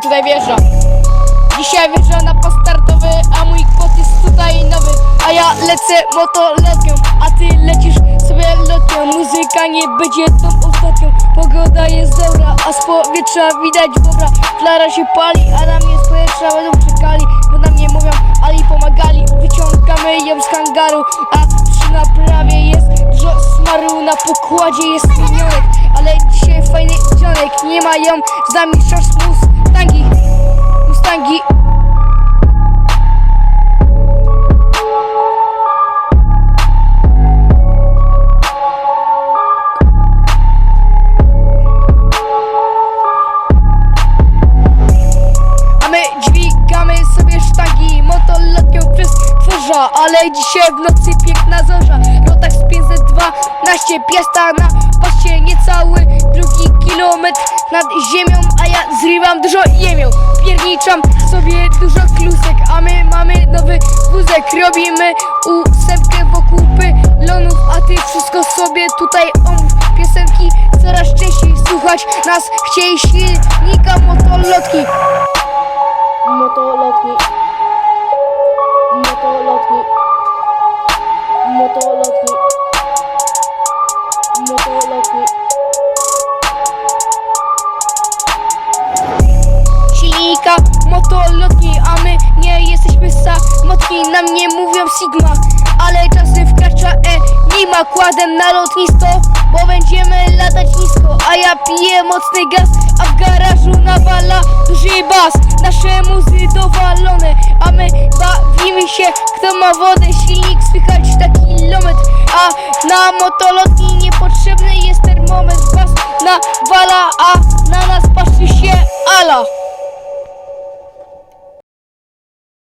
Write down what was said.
tutaj wjeżdża. Dzisiaj wjeżdża na pas startowy, a mój kot jest tutaj nowy. A ja lecę motolotką, a ty lecisz sobie lotnią. Muzyka nie będzie tą ostatnią. Pogoda jest dobra, a z powietrza widać bobra. Flara się pali, a na mnie z powietrza będą czekali. Bo na mnie mówią, ali pomagali. Wyciągamy ją z hangaru, a przy naprawie jest dużo smaru. Na pokładzie jest minionek, ale dzisiaj fajny dzionek. Nie mają z nami szans Mustangi. Mustangi. A my dźwigamy sobie sztagi Motolotnią przez tworza Ale dzisiaj w nocy piękna zorza. Rotak z 512 Piasta na paście Niecały drugi kilometr nad ziemią A ja zrywam dużo jemią. Pierniczam sobie dużo klusek A my mamy nowy wózek. Robimy ósemkę wokół pylonów A ty wszystko sobie tutaj omów. Piosenki coraz częściej słuchać Nas. Chciej silnika motolotki motolotni, a my nie jesteśmy samotni. Na mnie mówią Sigma, ale czasem wkracza E. Nie ma kładem na lotnisko, bo będziemy latać nisko. A ja piję mocny gaz, a w garażu nawala duży bas. Nasze muzy dowalone, a my bawimy się. Kto ma wodę, silnik słychać na kilometr. A na motolotni niepotrzebny jest termometr. Bas nawala,